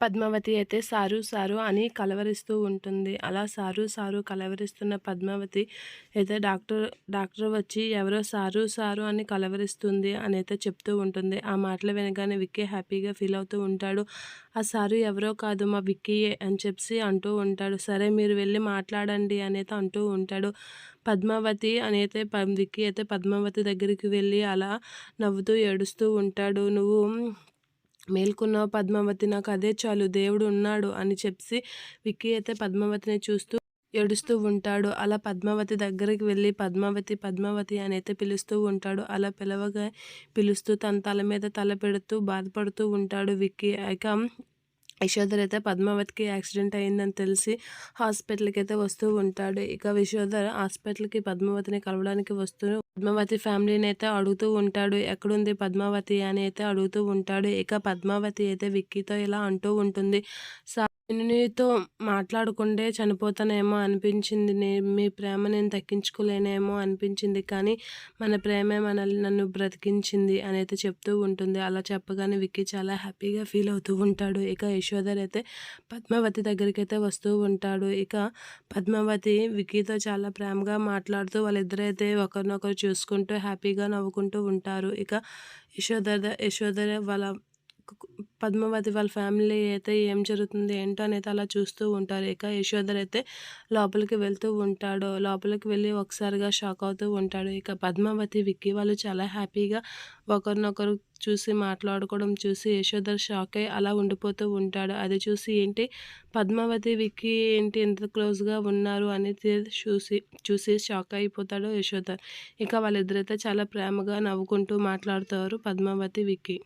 పద్మావతి అయితే sir sir అని కలవరిస్తూ ఉంటుంది. అలా సారు సారు కలవరిస్తున్న పద్మావతి అయితే డాక్టర్ డాక్టర్ వచ్చి ఎవరో సారు సారు అని కలవరిస్తుంది అని అయితే చెప్తూ ఉంటుంది. ఆ మాటలు వినగానే విక్కీ హ్యాపీగా ఫీల్ అవుతూ ఉంటాడు. ఆ సారు ఎవరో కాదు మా విక్కీయే అని చెప్పి అంటూ ఉంటాడు. సరే మీరు వెళ్ళి మాట్లాడండి అనేది అంటూ ఉంటాడు. పద్మావతి అయితే విక్కీ అయితే పద్మావతి దగ్గరికి వెళ్ళి అలా నవ్వుతూ ఏడుస్తూ ఉంటాడు. నువ్వు మేల్కొన్న పద్మావతి నాకు అదే చాలు దేవుడు ఉన్నాడు అని చెప్పి విక్కీ అయితే పద్మావతిని చూస్తూ ఏడుస్తూ ఉంటాడు. అలా పద్మావతి దగ్గరికి వెళ్ళి పద్మావతి పద్మావతి అని అయితే పిలుస్తూ ఉంటాడు. అలా పిలవగా పిలుస్తూ తన తల మీద తల పెడుతూ బాధపడుతూ ఉంటాడు విక్కీ. ఇక యశోధర్ అయితే పద్మావతికి యాక్సిడెంట్ అయిందని తెలిసి హాస్పిటల్కి అయితే వస్తూ ఉంటాడు. ఇక యశోధర్ హాస్పిటల్కి పద్మావతిని కలవడానికి వస్తూ పద్మావతి ఫ్యామిలీని అయితే అడుగుతూ ఉంటాడు. ఎక్కడుంది పద్మావతి అని అయితే అడుగుతూ ఉంటాడు. ఇక పద్మావతి అయితే విక్కీతో ఇలా అంటూ ఉంటుంది. నేను నీతో మాట్లాడకుండే చనిపోతానేమో అనిపించింది. నే మీ ప్రేమ నేను తగ్గించుకోలేనేమో అనిపించింది. కానీ మన ప్రేమే మనల్ని నన్ను బ్రతికించింది అని అయితే చెప్తూ ఉంటుంది. అలా చెప్పగానే విక్కీ చాలా హ్యాపీగా ఫీల్ అవుతూ ఉంటాడు. ఇక యశోధర్ అయితే పద్మావతి దగ్గరికి అయితే వస్తూ ఉంటాడు. ఇక పద్మావతి విక్కీతో చాలా ప్రేమగా మాట్లాడుతూ వాళ్ళిద్దరైతే ఒకరినొకరు చూసుకుంటూ హ్యాపీగా నవ్వుకుంటూ ఉంటారు. ఇక యశోధర్ యశోధర్ వాళ్ళ పద్మావతి వాళ్ళ ఫ్యామిలీ అయితే ఏం జరుగుతుంది ఏంటో అనేది అలా చూస్తూ ఉంటారు. ఇక యశోధర్ అయితే లోపలికి వెళ్తూ ఉంటాడు. లోపలికి వెళ్ళి ఒకసారిగా షాక్ అవుతూ ఉంటాడు. ఇక పద్మావతి విక్కీ వాళ్ళు చాలా హ్యాపీగా ఒకరినొకరు చూసి మాట్లాడుకోవడం చూసి యశోధర్ షాక్ అయ్యి అలా ఉండిపోతూ ఉంటాడు. అది చూసి ఏంటి? పద్మావతి విక్కీ ఏంటి ఎంత క్లోజ్గా ఉన్నారు అనేది చూసి చూసి షాక్ అయిపోతాడు యశోధర్. ఇక వాళ్ళిద్దరైతే చాలా ప్రేమగా నవ్వుకుంటూ మాట్లాడుతారు పద్మావతి విక్కి.